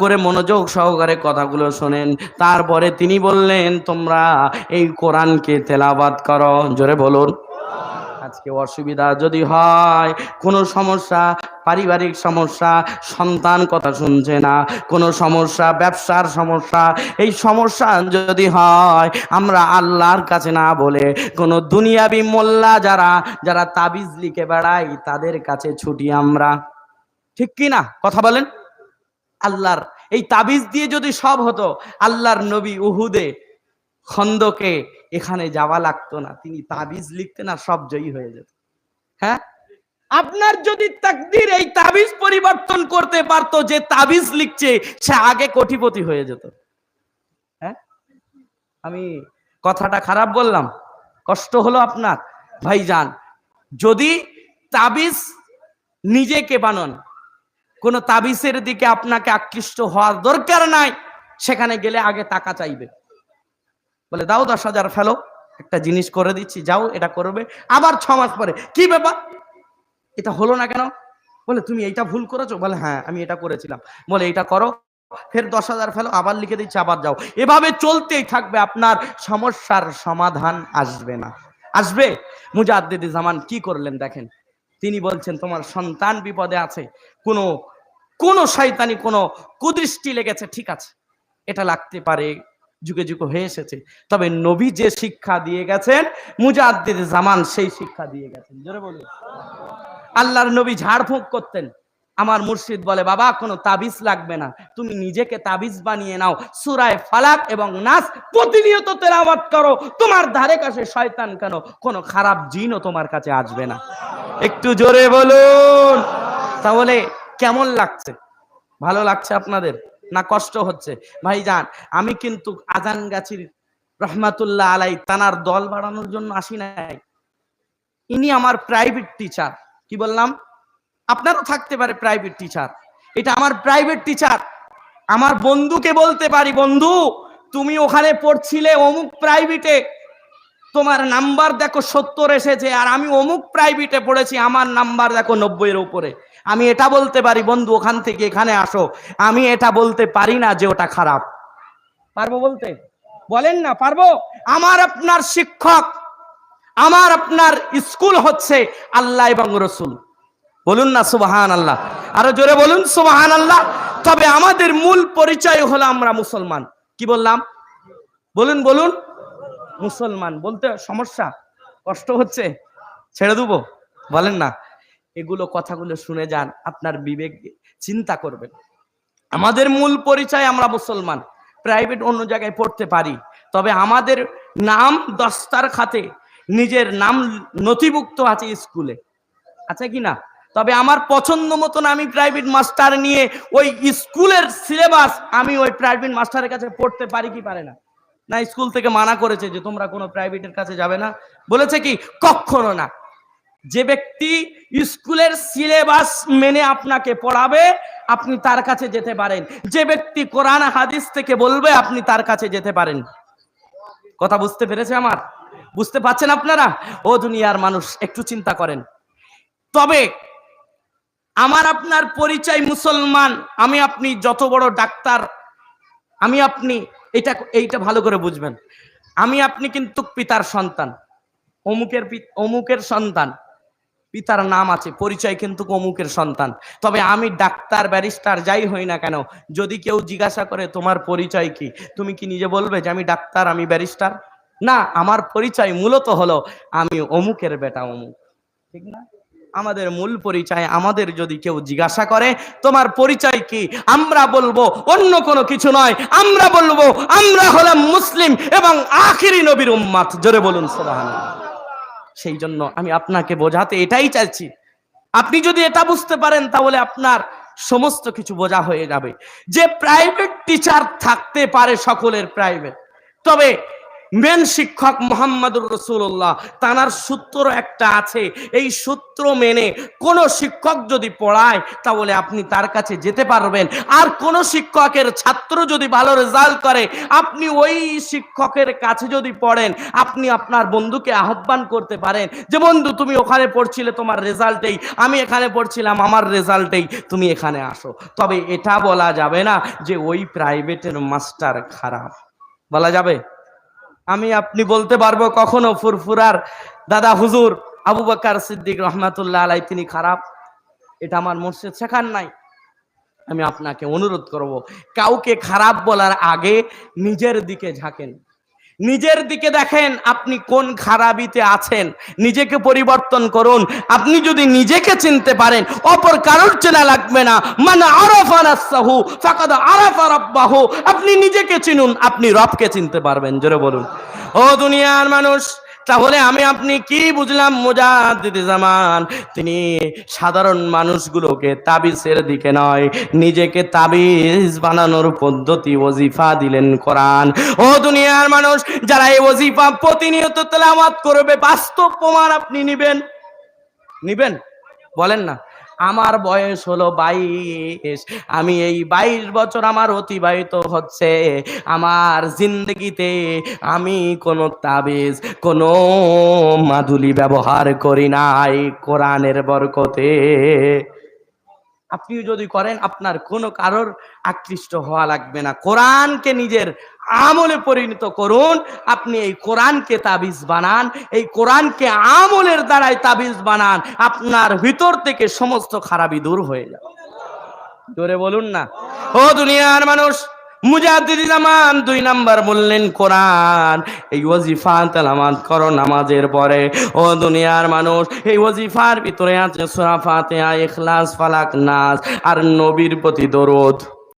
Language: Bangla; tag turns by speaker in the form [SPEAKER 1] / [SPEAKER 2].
[SPEAKER 1] করে মনোযোগ সহকারে কথাগুলো শোনেন। তারপরে তিনি বললেন, তোমরা এই কোরআনকে তেলাবাদ করো। জোরে বলুন। আজকে অসুবিধা যদি হয়, কোনো সমস্যা, পারিবারিক সমস্যা, সন্তান কথা শুনছে না, কোনো সমস্যা, ব্যবসার সমস্যা, এই সমস্যা যদি হয়, আমরা আল্লাহর কাছে না বলে কোনো দুনিয়াবি মোল্লা যারা যারা তাবিজ লিখে বেড়াই তাদের কাছে ছুটি আমরা। ঠিক কি না? কথা বলেন। আল্লাহর। এই তাবিজ দিয়ে যদি সব হতো, আল্লাহর নবী উহুদে খন্দকে এখানে যাওয়া লাগতো না। তিনি তাবিজ লিখতেন আর সব জয়ী হয়ে যেত। হ্যাঁ? আপনার যদি তাকদির এই তাবিজ পরিবর্তন করতে পারতো, যে তাবিজ লিখছে, সে আগে কোটিপতি হয়ে যেত। হ্যাঁ? আমি কথাটা খারাপ বললাম? কষ্ট হলো আপনার? ভাইজান, যদি তাবিজ নিজেকে বানান কোন তাবিসের দিকে আপনাকে আকৃষ্ট হওয়ার দরকার নাই, সেখানে গেলে আগে টাকা চাইবে। বলে, দাও দশ হাজার, ফেলো, একটা জিনিস করে দিচ্ছি, যাও, এটা করবে। আবার ছ মাস পরে, কি ব্যাপার? এটা হলো না কেন? বলে, তুমি এইটা ভুল করেছ? বলে হ্যাঁ আমি এটা করেছিলাম। বলে এটা করো, ফের দশ হাজার ফেলো, আবার লিখে দিচ্ছি, আবার যাও। এভাবে চলতেই থাকবে, আপনার সমস্যার সমাধান আসবে না। আসবে? মুজাদ্দিদি জামান কি করলেন দেখেন। তিনি বলছেন, তোমার সন্তান বিপদে আছে, কোনো কোনো শয়তানি, কোনো কুদৃষ্টি লেগেছে, ঠিক আছে। এটা লাগতে পারে, যুগে যুগে হয়ে এসেছে। তবে নবী যে শিক্ষা দিয়ে গেছেন, মুজাদ্দিদ জামান সেই শিক্ষা দিয়ে গেছেন। জোরে বলুন। আল্লাহর নবী ঝাড়ফুঁক করতেন। আমার মুর্শিদ বলে, বাবা, কোনো তাবিজ লাগবে না। তুমি নিজেকে তাবিজ বানিয়ে নাও। সুরায় ফালাক এবং নাস প্রতিনিয়ত তেলাওয়াত করো। তোমার ধারে কাছে শয়তান কেন? কোনো খারাপ জিনও তোমার কাছে আসবে না। একটু জোরে বলুন। তাহলে কেমন লাগছে? ভালো লাগছে আপনাদের? না কষ্ট হচ্ছে? ভাই যান আমি কিন্তু আজান গাছির রহমাতুল্লাহ আলাই তানার দল বাড়ানোর জন্য আসি নাই। ইনি আমার প্রাইভেট টিচার কি বললাম? আপনারও থাকতে পারে প্রাইভেট টিচার এটা আমার প্রাইভেট টিচার আমার বন্ধুকে বলতে পারি, বন্ধু, তুমি ওখানে পড়ছিলে অমুক প্রাইভেটে তোমার নাম্বার দেখো সত্তর এসেছে, আর আমি অমুক প্রাইভেটে পড়েছি, আমার নাম্বার দেখো নব্বইয়ের উপরে। আমি এটা বলতে পারি বন্ধু ওখান থেকে এখানে আসো। আমি এটা বলতে পারি না যে ওটা খারাপ। পারব বলতে? বলেন না পারব। আমার আপনার শিক্ষক আমার আপনার স্কুল হচ্ছে আল্লাহ এবং রসুল। বলুন না সুবাহান আল্লাহ আরও জোরে বলুন সুবাহান আল্লাহ তবে আমাদের মূল পরিচয় হলো আমরা মুসলমান। কি বললাম? বলুন বলুন। মুসলমান বলতে সমস্যা কষ্ট হচ্ছে? ছেড়ে দেবো? বলেন না। এগুলো কথাগুলো শুনে যান, আপনার বিবেক চিন্তা করবেন আমাদের মূল পরিচয় আমরা মুসলমান প্রাইভেট অন্য জায়গায় পড়তে পারি, তবে আমাদের নাম দস্তার খাতে নিজের নাম নথিভুক্ত আছে স্কুলে আছে কি না? তবে আমার পছন্দ মতন আমি প্রাইভেট মাস্টার নিয়ে ওই স্কুলের সিলেবাস আমি ওই প্রাইভেট মাস্টারের কাছে পড়তে পারি কি পারে না? না স্কুল থেকে মানা করেছে যে তোমরা কোনো প্রাইভেটের কাছে যাবে না। বলেছে কি? কখনো না। যে ব্যক্তি স্কুলের সিলেবাস মেনে আপনাকে পড়াবে, আপনি তার কাছে যেতে পারেন। যে ব্যক্তি কোরআন হাদিস থেকে বলবে, আপনি তার কাছে যেতে পারেন। কথা বুঝতে পেরেছে আমার? বুঝতে পাচ্ছেন আপনারা? ও দুনিয়ার মানুষ, একটু চিন্তা করেন। তবে আমার আপনার পরিচয় মুসলমান, আমি আপনি যত বড় ডাক্তার, আমি আপনি এটা, এইটা ভালো করে বুঝবেন। আমি আপনি কিন্তু পিতার সন্তান, অমুকের অমুকের সন্তান। পিতার নাম আছে, পরিচয় কিন্তু অমুকের সন্তান। তবে আমি ডাক্তার, ব্যারিস্টার, যাই হই না কেন, যদি কেউ জিজ্ঞাসা করে, তোমার পরিচয় কি? তুমি কি নিজে বলবে যে, আমি ডাক্তার, আমি ব্যারিস্টার? না, আমার পরিচয় মূলত হলো, আমি অমুকের বেটা অমুক। ঠিক না? আমাদের মূল পরিচয়, আমাদের যদি কেউ জিজ্ঞাসা করে, তোমার পরিচয় কি? আমরা বলব, অন্য কোনো কিছু নয়। আমরা বলব, আমরা হলাম মুসলিম এবং আখিরি নবীর উম্মাত। জোরে বলুন, সুবহানাল্লাহ। সেই জন্য আমি আপনাকে বোঝাতে এটাই চাইছি। আপনি যদি এটা বুঝতে পারেন, তাহলে আপনার সমস্ত কিছু বোঝা হয়ে যাবে। যে প্রাইভেট টিচার থাকতে পারে সকলের প্রাইভেট তবে মেন শিক্ষক মোহাম্মদুর রসুল্লাহ তানার সূত্র একটা আছে। এই সূত্র মেনে কোন শিক্ষক যদি পড়ায়, তাহলে আপনি তার কাছে যেতে পারবেন। আর কোন শিক্ষকের ছাত্র যদি ভালো রেজাল্ট করে, আপনি ওই শিক্ষকের কাছে যদি পড়েন, আপনি আপনার বন্ধুকে আহ্বান করতে পারেন যে, বন্ধু, তুমি ওখানে পড়ছিলে, তোমার রেজাল্টেই আমি এখানে পড়ছিলাম, আমার রেজাল্টেই তুমি এখানে আসো। তবে এটা বলা যাবে না যে, ওই প্রাইভেটের মাস্টার খারাপ। বলা যাবে? আমি আপনি বলতে পারব কখনো ফুরফুরার দাদা হুজুর আবু বাকার সিদ্দিক রহমাতুল্লাহ আলাই, তিনি খারাপ। এটা আমার মসজিদ শেখার নাই। আমি আপনাকে অনুরোধ করব, কাউকে খারাপ বলার আগে নিজের দিকে ঝাঁকেন। নিজের দিকে দেখেন আপনি কোন খারাপিতে আছেন, নিজেকে পরিবর্তন করুন। আপনি যদি নিজেকে চিনতে পারেন, অপর কারোর চেনা লাগবে না। মানে আপনি নিজেকে চিনুন, আপনি রবকে চিনতে পারবেন। জোরে বলুন। ও দুনিয়ার মানুষ তাহলে আমি আপনি কি বুঝলাম, মুজাদ্দিদ জামান? তিনি সাধারণ মানুষগুলোকে তাবিজের দিকে নয়, নিজেকে তাবিজ বানানোর পদ্ধতি ওজিফা দিলেন কোরআন। ও দুনিয়ার মানুষ, যারা এই ওজিফা প্রতিনিয়ত তেলাওয়াত করবে, বাস্তব প্রমাণ আপনি নিবেন। নিবেন? বলেন না। আমার বয়স হলো বাইশ। আমি এই বাইশ বছর আমার অতিবাহিত হচ্ছে। আমার জিন্দগিতে আমি কোনো তাবিজ, কোনো মাদুলি ব্যবহার করি নাই কোরআনের বরকতে। আপনিও যদি করেন, আপনার কোনো কারোর আকৃষ্ট হওয়া লাগবে না। কোরআনকে নিজের আমলে পরিণত করুন, আপনি এই কোরআনকে তাবিজ বানান, এই কোরআনকে আমলের দ্বারাই তাবিজ বানান, আপনার ভিতর থেকে সমস্ত খারাপই দূর হয়ে যাবে। জোরে বলুন না। ও দুনিয়ার মানুষ জামান দুই নাম্বার বললেন, কোরআন, এই ওয়াজিফা তালামাত করো নামাজের পরে। ও দুনিয়ার মানুষ, এই ওয়াজিফার ভিতরে আছে সূরা ফাতিহা, ইখলাস, ফালাক, নাস আর নবীর প্রতি দরুদ।